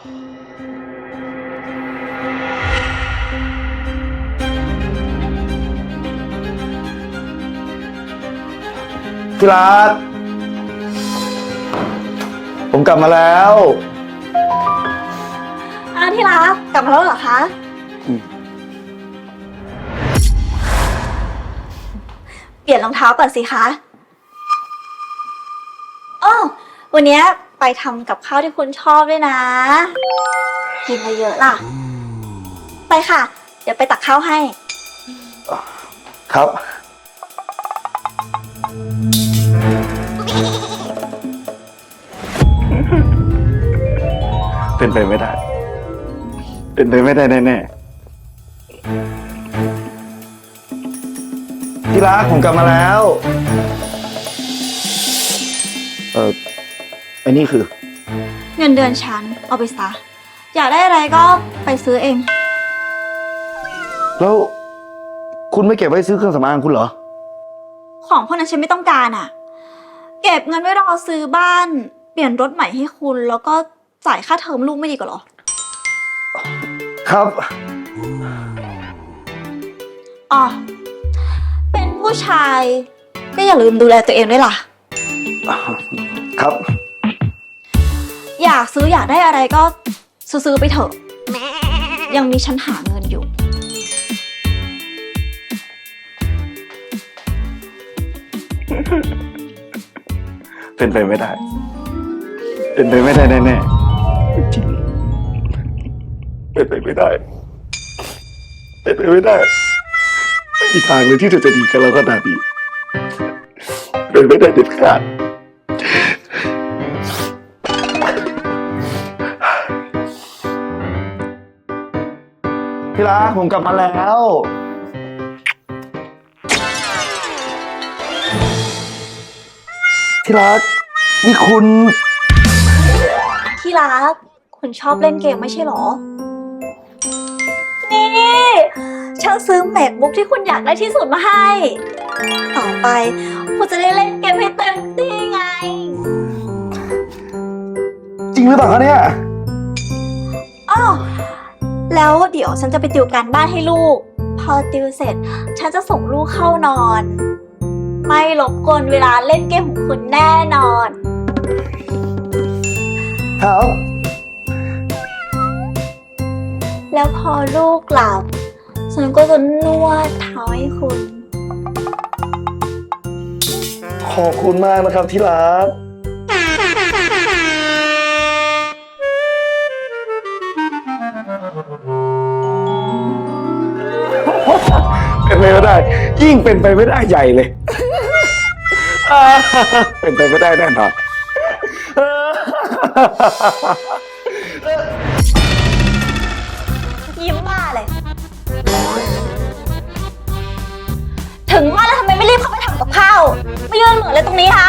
ที่รักผมกลับมาแล้ว อ้าวที่รักกลับมาแล้วเหรอคะ เปลี่ยนรองเท้าก่อนสิคะอ้อวันเนี้ย ไปทำกับข้าวที่คุณชอบด้วยนะ กินอะไรเยอะล่ะ ไปค่ะ เดี๋ยวไปตักข้าวให้ ครับ เป็นไปไม่ได้ เป็นไปไม่ได้แน่ๆที่รักผมกลับมาแล้ว เออ อันนี้คือ เงินเดือนฉันเอาไปซะ อยากได้อะไรก็ไปซื้อเอง แล้วคุณไม่เก็บไว้ซื้อเครื่องสำอางคุณเหรอ ของพวกนั้นฉันไม่ต้องการอะ เก็บเงินไว้รอซื้อบ้าน เปลี่ยนรถใหม่ให้คุณ แล้วก็จ่ายค่าเทอมลูกไม่ดีกว่าเหรอ ครับ อ๋อ เป็นผู้ชาย ก็อย่าลืมดูแลตัวเองด้วยล่ะ ครับ อยากซื้ออยากได้อะไรก็ซื้อๆไปเถอะ ยังมีฉันหาเงินอยู่ เป็นไปไม่ได้ เป็นไปไม่ได้แน่ๆจริงเป็นไปไม่ได้ เป็นไปไม่ได้ไม่มีทางเลยที่เธอจะดีกับเราขนาดนี้เป็นไม่ได้เด็ดขาด รักผมกลับมาแล้ว ที่รัก นี่คุณ ที่รัก คุณชอบเล่นเกมไม่ใช่เหรอ นี่ ฉันซื้อแมกบุ๊กที่คุณอยากได้ที่สุดมาให้ ต่อไปคุณจะได้เล่นเกมให้เต็มที่ไง จริงหรือเปล่าคะเนี่ย อ้อ แล้วเดี๋ยวฉันจะไปติวการบ้านให้ลูก พอติวเสร็จ ฉันจะส่งลูกเข้านอน ไม่รบกวนเวลาเล่นเกมของคุณแน่นอนครับแล้วพอลูกหลับ ฉันก็จะนวดเท้าให้คุณ ขอบคุณมากนะครับที่รัก เป็นไปไม่ได้ ยิ่งเป็นไปไม่ได้ใหญ่เลยอ่าเป็นไปไม่ได้แน่นอนยิ้มบ้าเลย ถึงว่าแล้วทำไมไม่รีบเข้าไปทำกับข้าวไม่ยืนเหมือนเลยตรงนี้คะ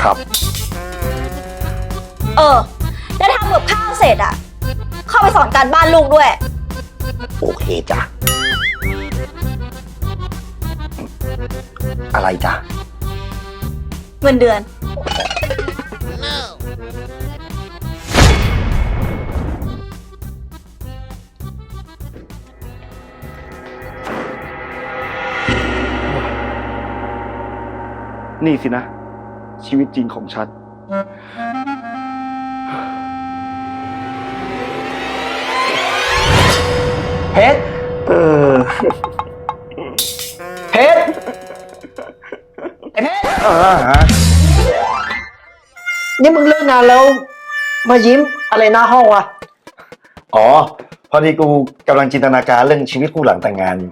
ครับ เออ แล้วทำกับข้าวเสร็จอะเข้าไปสอนการบ้านลูกด้วย โอเคจ้ะ อะไรจ้ะเงินเดือน นี่สินะ ชีวิตจริงของฉัน เพชร นี่มึงเลิกงานแล้วมายิ้มอะไรหน้าห้องวะ อ๋อ พอดีกูกำลังจินตนาการเรื่องชีวิตคู่หลังแต่งงานอยู่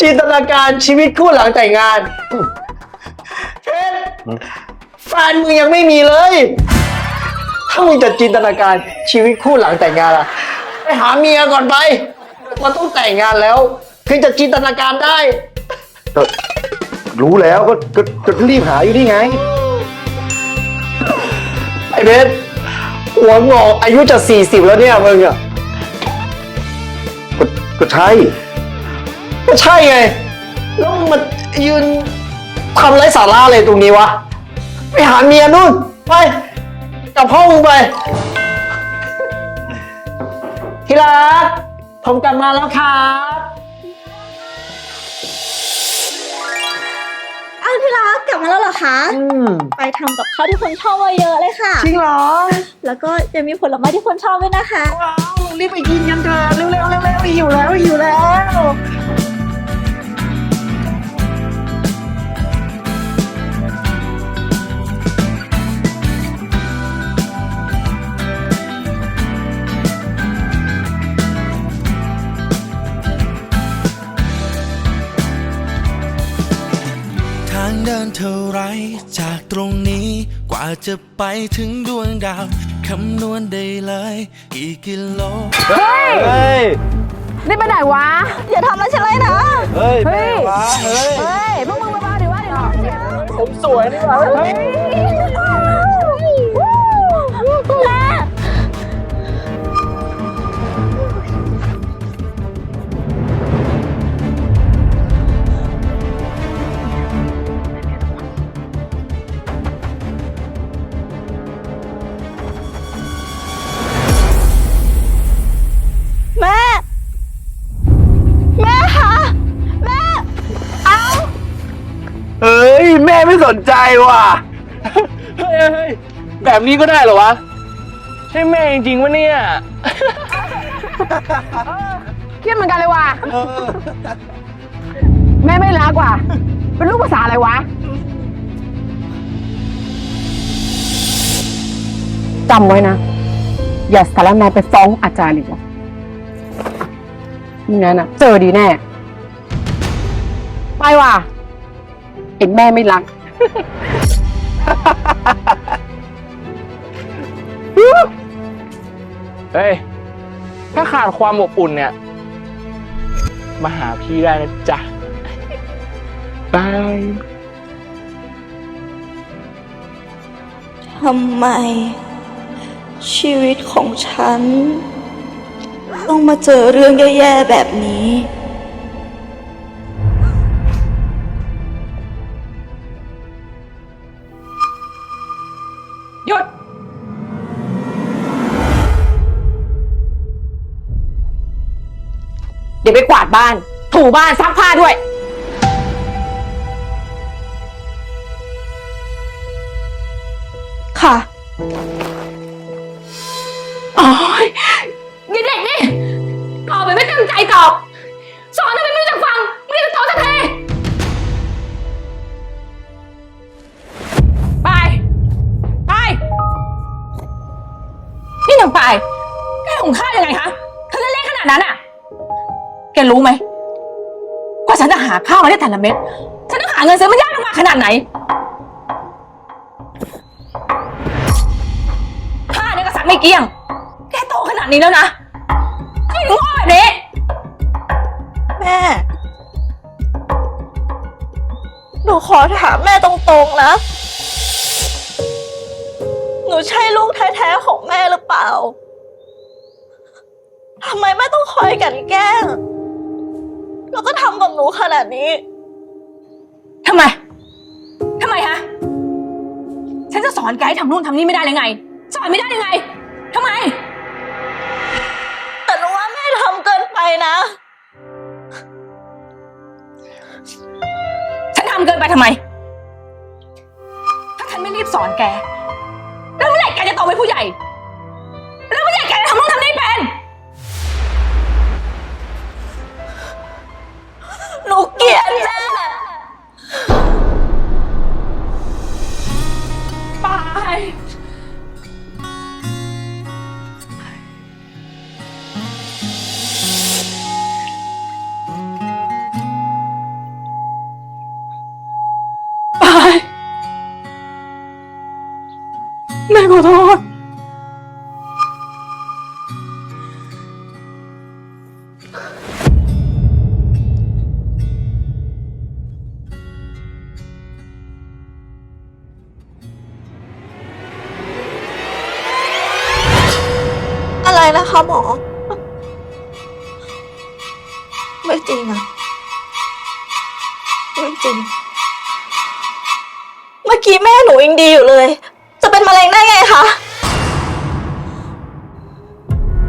จินตนาการชีวิตคู่หลังแต่งงานเพชรแฟนมึงยังไม่มีเลย ถ้ามึงจะจินตนาการชีวิตคู่หลังแต่งงานอะไปหาเมียก่อนไปมันต้องแต่งงานแล้วถึงจะจินตนาการได้ก็ รู้แล้วก็ก็ก็รีบหาอยู่นี่ไง ไอ้เพชรหัวงอกอายุจะสี่สิบแล้วเนี่ยมึงอะก็ก็ใช่ก็ใช่ไง แล้วมึงมายืนทำไรสาระอะไรตรงนี้วะ ไปหาเมียนู่น ไปกลับห้องมึงไปที่รักผมกลับมาแล้วครับ ที่รักกลับมาแล้วเหรอคะ อืมไปทำกับข้าวที่คนชอบมาเยอะเลยค่ะ จริงเหรอแล้วก็ยังมีผลไม้ที่คนชอบด้วยนะคะ ว้าวรีบไปกินกันเถอะเร็วๆเร็วๆหิวแล้วหิวแล้วางเดินเท่าไร จากตรงนี้ กว่าจะไปถึงดวงดาว คำนวณได้เลย กี่กิโล เฮ้ยนี่ไปไหนวะ อย่าทำอะไรฉันเลยนะ เฮ้ยเฮ้ยแม่วะเฮ้ยเฮ้ยพวกมึงมาบ้าหรือว่าเดี๋ยวเราเจ็บผมสวยนี่หว่าเฮ้ย ฮ้ยแม่ไม่สนใจว่ะ เฮ้ยเฮ้ยแบบนี้ก็ได้เหรอวะ ใช่แม่จริงๆวะเนี่ย เครียดเหมือนกันเลยว่ะแม่ไม่รักว่ะ เป็นลูกภาษาอะไรวะ จำไว้นะ อย่าสารแนไปฟ้องอาจารย์อีกนะไม่งั้นอะ เจอดีแน่ ไปว่ะ เอ็งแม่ไม่รัก เฮ้ย ถ้าขาดความอบอุ่นเนี่ย มาหาพี่ได้นะจ๊ะบายทำไม ชีวิตของฉัน ต้องมาเจอเรื่องแย่ๆแบบนี้ ดี๋ยวไปกวาดบ้าน ถูบ้านซักผ้าด้วย ค่ะโอ้ยอย่าเด็กนี่ตอบไปไม่ตั้งใจตอบ สอนทำไมไม่รู้จักฟัง ไม่รู้จักตอบสักทีไป ไป นี่นางไปายแกของข้ายังไงคะเธอเล่นๆขนาดนั้นอะ แกรู้ไหมกว่าฉันจะหาข้าวมาได้แต่ละเม็ด ฉันต้องหาเงินซื้อมันยากลำบากขนาดไหนผ้าเนี่ยก็ซักไม่เกลี้ยง แกโตขนาดนี้แล้วนะไม่ถึงโง่แบบนี้ แม่ หนูขอถามแม่ตรงๆนะ หนูใช่ลูกแท้ๆของแม่หรือเปล่า ทำไมแม่ต้องคอยกลันแกล้ง แล้วก็ทำกับหนูขนาดนี้ ทำไม ทำไมฮะ ฉันจะสอนแกให้ทำนู่นทำนี่ไม่ได้เลยไง สอนไม่ได้ยังไง ทำไม แต่หนูว่าแม่ทำเกินไปนะ ฉันทำเกินไปทำไม ถ้าฉันไม่รีบสอนแก แล้วเมื่อไหร่แกจะโตเป็นผู้ใหญ่ คะหมอ ไม่จริงอะไม่จริง เมื่อกี้แม่หนูยังดีอยู่เลย จะเป็นมะเร็งได้ไงคะ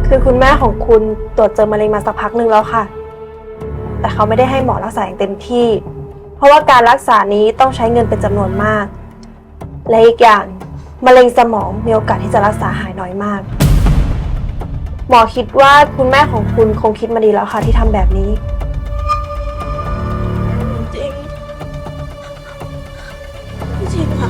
คือคุณแม่ของคุณตรวจเจอมะเร็งมาสักพักหนึ่งแล้วค่ะ แต่เขาไม่ได้ให้หมอรักษาอย่างเต็มที่ เพราะว่าการรักษานี้ต้องใช้เงินเป็นจำนวนมาก และอีกอย่างมะเร็งสมองมีโอกาสที่จะรักษาหายน้อยมาก หมอคิดว่าคุณแม่ของคุณคงคิดมาดีแล้วค่ะที่ทำแบบนี้ จริง จริงค่ะ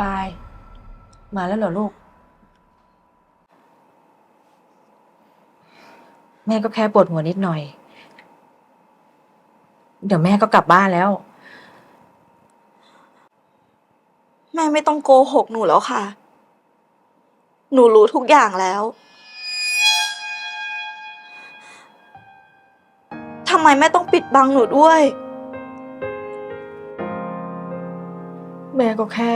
ปาย มาแล้วเหรอลูก แม่ก็แค่ปวดหัวนิดหน่อย เดี๋ยวแม่ก็กลับบ้านแล้ว แม่ไม่ต้องโกหกหนูแล้วค่ะ หนูรู้ทุกอย่างแล้วทำไมแม่ต้องปิดบังหนูด้วย แม่ก็แค่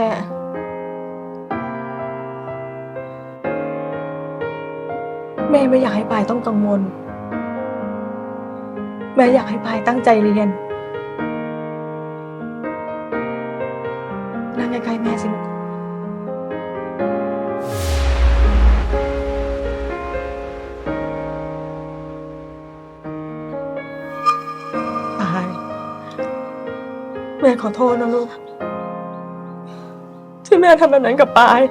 แม่ไม่อยากให้ปายต้องกังวล แม่อยากให้ปายตั้งใจเรียนนั่งใกล้ๆแม่สิปาย แม่ขอโทษนะลูก ที่แม่ทำแบบนั้นกับปาย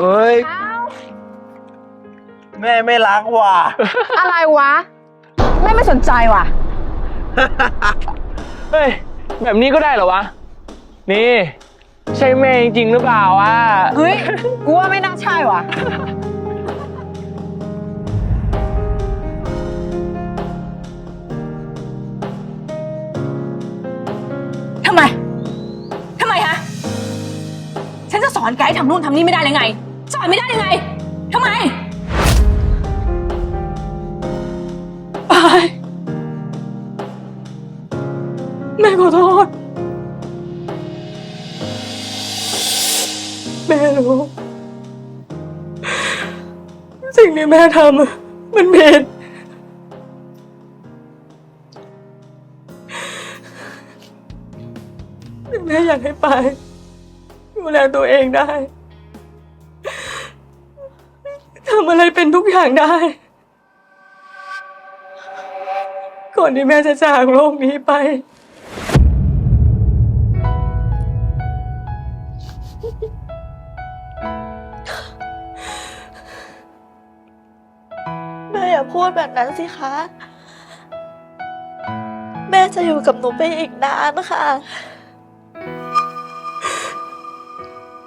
เฮ้ยแม่ไม่รักว่ะ อะไรวะ แม่ไม่สนใจว่ะ เฮ้ย แบบนี้ก็ได้เหรอวะ นี่ ใช่แม่จริงๆหรือเปล่าวะ เฮ้ยกูว่าไม่น่าใช่ว่ะ ทำไม ทำไมฮะ ฉันจะสอนไกด์ทำนู่นทำนี่ไม่ได้เลยไง สอนไม่ได้ยังไงทำไมปายแม่ขอโทษ แม่รู้ สิ่งที่แม่ทำอะมันผิดแม่อยากให้ไปายดูแลตัวเองได้ำอะไรเป็นทุกอย่างได้ ก่อนที่แม่จะจากโลกนี้ไป แม่อย่าพูดแบบนั้นสิคะ แม่จะอยู่กับหนูไปอีกนานค่ะ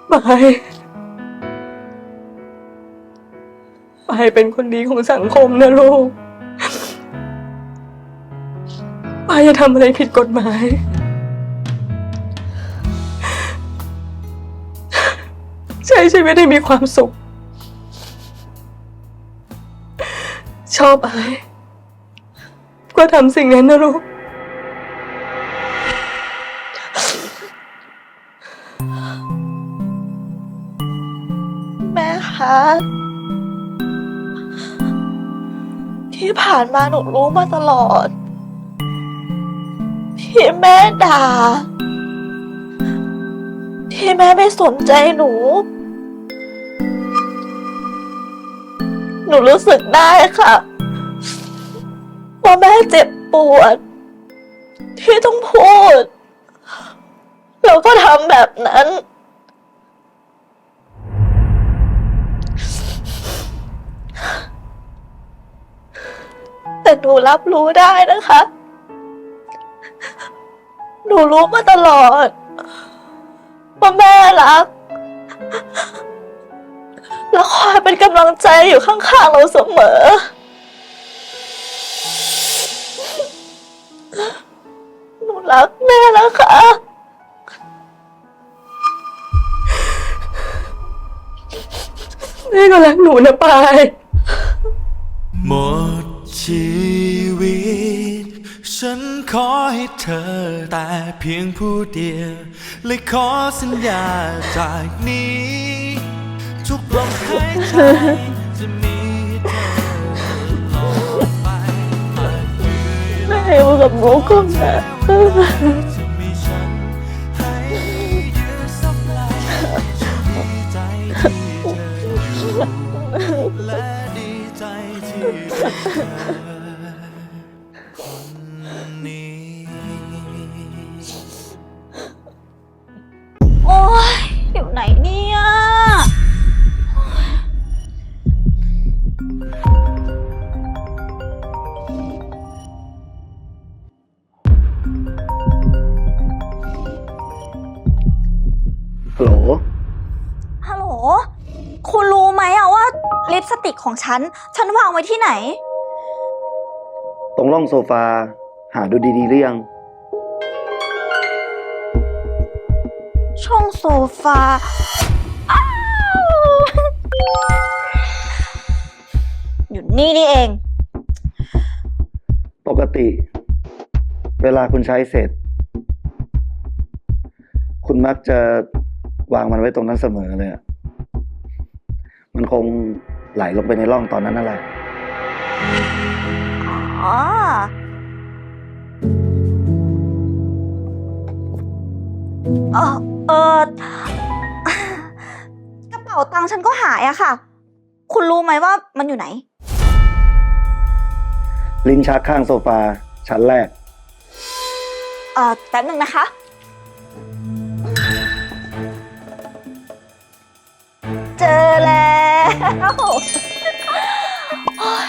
ไป ไปเป็นคนดีของสังคมนะลูกไปจะทำอะไรผิดกฎหมาย ใช้ชีวิตให้มีความสุข ชอบอะไร ก็ทำสิ่งนั้นนะลูกแม่คะ ที่ผ่านมาหนูรู้มาตลอด ที่แม่ด่า ที่แม่ไม่สนใจหนู หนูรู้สึกได้ค่ะว่าแม่เจ็บปวด ที่ต้องพูด แล้วก็ทำแบบนั้น แต่หนูรับรู้ได้นะคะ หนูรู้มาตลอดว่าแม่รัก และคอยเป็นกำลังใจอยู่ข้างๆเราเสมอ หนูรักแม่นะคะ แม่ก็รักหนูนะปาย หมด ชีวิต ฉันขอให้เธอแต่เพียงผู้เดียว และขอสัญญาจากนี้ ทุกลมหายใจจะมีให้เธอตลอดไปแม่อยู่กับหนูก็แม่จะมีฉันให้ยืนสับไหลดีใจที่เธออยู่และดีใจที่เธอ ฉัน ฉันวางไว้ที่ไหน ตรงร่องโซฟา หาดูดีๆหรือยัง ช่องโซฟา อ้าว อยู่นี่นี่เอง ปกติ เวลาคุณใช้เสร็จ คุณมักจะวางมันไว้ตรงนั้นเสมอเลยอะมันคง ไหลลงไปในร่องตอนนั้นนั่นแหละ อ๋อ เออเออกระเป๋าตังค์ฉันก็หายอะค่ะ คุณรู้ไหมว่ามันอยู่ไหน ลิ้นชักข้างโซฟาชั้นแรก เออแป๊บหนึ่งนะคะ เจอแล้ว โอ๊ย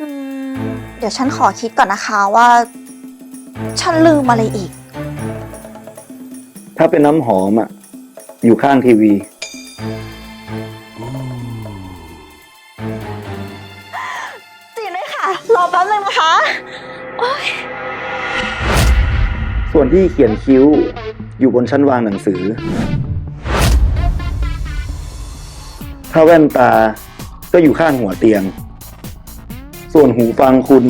อืมเดี๋ยวฉันขอคิดก่อนนะคะว่า ฉันลืมอะไรอีก ถ้าเป็นน้ำหอมอะ อยู่ข้างทีวี จริงด้วยค่ะ รอแป๊บนึงนะคะโอ๊ยส่วนที่เขียนคิ้ว อยู่บนชั้นวางหนังสือ ถ้าแว่นตาก็อยู่ข้างหัวเตียง ส่วนหูฟังคุณ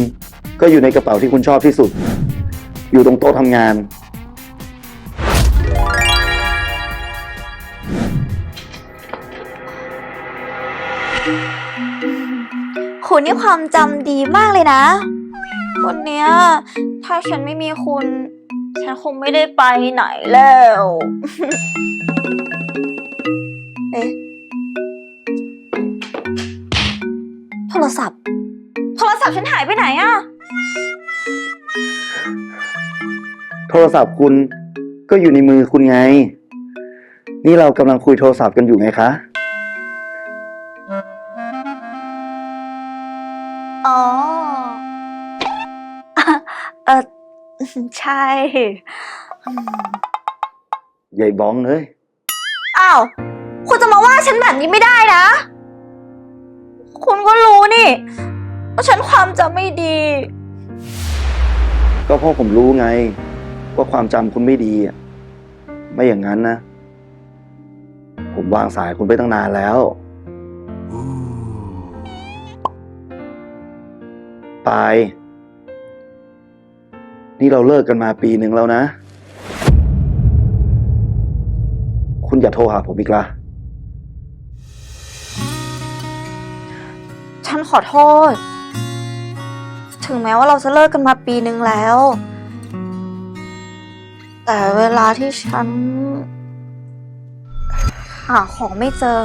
ก็อยู่ในกระเป๋าที่คุณชอบที่สุด อยู่ตรงโต๊ะทำงาน คุณนี่ความจำดีมากเลยนะ วันเนี้ยถ้าฉันไม่มีคุณ ฉันคงไม่ได้ไปไหนแล้ว เอ๊ะ ศัพท์ โทรศัพท์ฉันหายไปไหนอะโทรศัพท์คุณก็อยู่ในมือคุณไง นี่เรากำลังคุยโทรศัพท์กันอยู่ไงคะ อ๋อ เออใช่อืมใหญ่บ้องเลย อ้าว คุณจะมาว่าฉันแบบนี้ไม่ได้นะ คุณก็รู้ี่ว่าฉันความจำไม่ดี ก็เพราะผมรู้ไง ว่าความจำคุณไม่ดีอะไม่อย่างนั้นนะ ผมวางสายคุณไปตั้งนานแล้ว ปาย นี่เราเลิกกันมาปีหนึ่งแล้วนะ คุณอย่าโทรหาผมอีกละ ขอโทษ ถึงแม้ว่าเราจะเลิกกันมาปีนึงแล้ว แต่เวลาที่ฉัน หาของไม่เจอ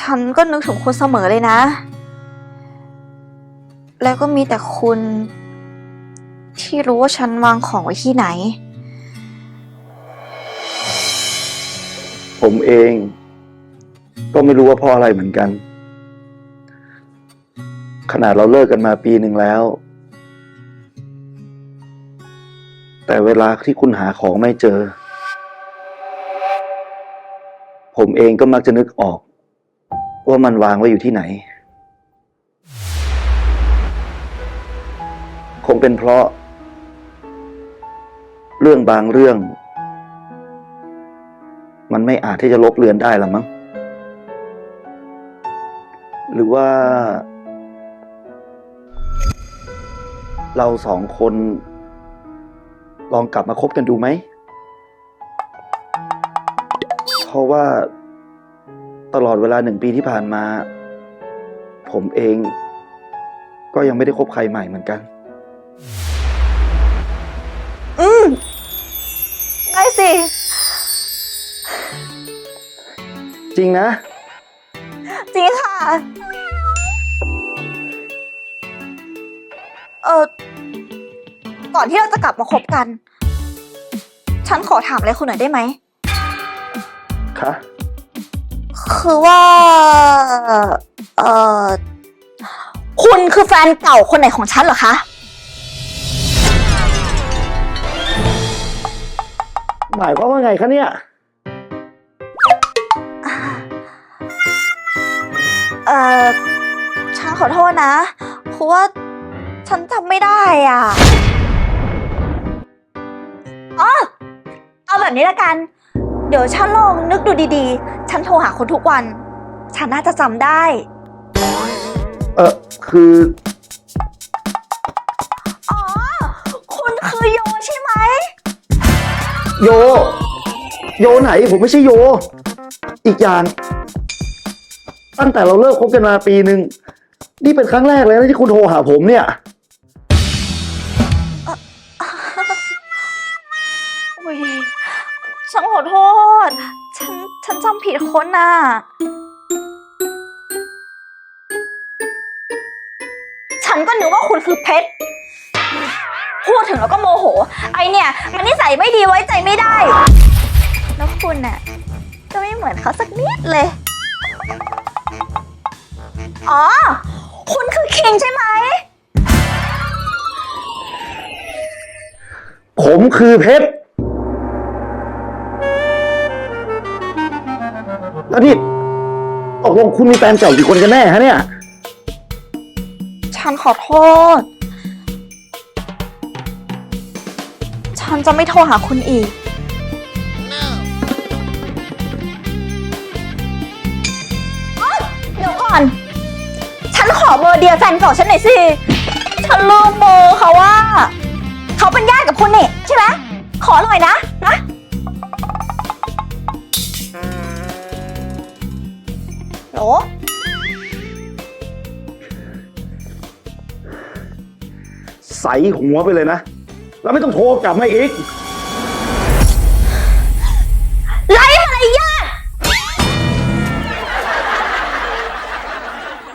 ฉันก็นึกถึงคุณเสมอเลยนะ แล้วก็มีแต่คุณ ที่รู้ว่าฉันวางของไว้ที่ไหน ผมเอง ก็ไม่รู้ว่าเพราะอะไรเหมือนกัน ขนาดเราเลิกกันมาปีหนึ่งแล้ว แต่เวลาที่คุณหาของไม่เจอ ผมเองก็มักจะนึกออก ว่ามันวางไว้อยู่ที่ไหน คงเป็นเพราะ เรื่องบางเรื่อง มันไม่อาจที่จะลบเลือนได้ละมั้งหรือว่า เราสองคน ลองกลับมาคบกันดูไหม เพราะว่าตลอดเวลาหนึ่งปีที่ผ่านมา ผมเอง ก็ยังไม่ได้คบใครใหม่เหมือนกัน อืมได้สิ จริงนะ จริงค่ะ เออก่อนที่เราจะกลับมาคบกัน ฉันขอถามอะไรคุณหน่อยได้ไหม คะคือว่า เออคุณคือแฟนเก่าคนไหนของฉันเหรอคะ หมายความว่าไงคะเนี่ย เออฉันขอโทษนะเพราะว่า ฉันจำไม่ได้อะอ๋อเอาแบบนี้ละกัน เดี๋ยวฉันลองนึกดูดีๆ ฉันโทรหาคนทุกวัน ฉันน่าจะจำได้ เออคืออ๋อ คุณคือโยใช่ไหม โย โยไหนผมไม่ใช่โย อีกอย่าง ตั้งแต่เราเลิกคบกันมาปีหนึ่ง นี่เป็นครั้งแรกเลยนะที่คุณโทรหาผมเนี่ย โทษฉัน ฉันจำผิดคนน่ะ ฉันก็นึกว่าคุณคือเพชร พูดถึงแล้วก็โมโห ไอเนี่ย มันนิสัยไม่ดีไว้ใจไม่ได้ แล้วคุณน่ะ ก็ไม่เหมือนเขาสักนิดเลย อ๋อ คุณคือคิงใช่ไหม ผมคือเพชร แล้วนี่ตกลงคุณมีแฟนเก่ากี่คนกันแน่ฮะเนี่ย ฉันขอโทษ ฉันจะไม่โทรหาคุณอีกเอ้ยเดี๋ยวก่อน ฉันขอเบอร์เดียแฟนเก่าฉันหน่อยสิ ฉันลืมเบอร์เขาว่า เขาเป็นญาติกับคุณนี่ใช่ไหม ขอหน่อยนะ นะโหลใส่หัวไปเลยนะ แล้วไม่ต้องโทรกลับมาอีก ไร้มารยาท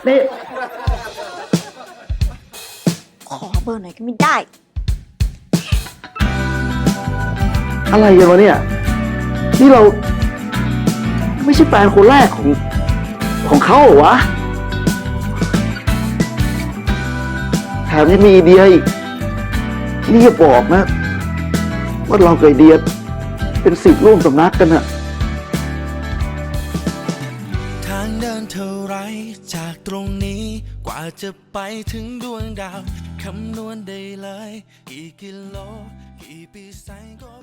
นี่ ขอเบอร์หน่อยก็ไม่ได้ อะไรกันวะเนี่ย นี่เรา ไม่ใช่แฟนคนแรกของ ของเขาเหรอวะแถมยังมีไอเดียอีกนี่อย่าบอกนะ ว่าเรากับเดียเป็นสิทธิ์ร่วมสำนักกันอะทางเดินเท่าไรจากตรงนี้ กว่าจะไปถึงดวงดาว คำนวณได้เลย กี่กิโล กี่ปีแสงก็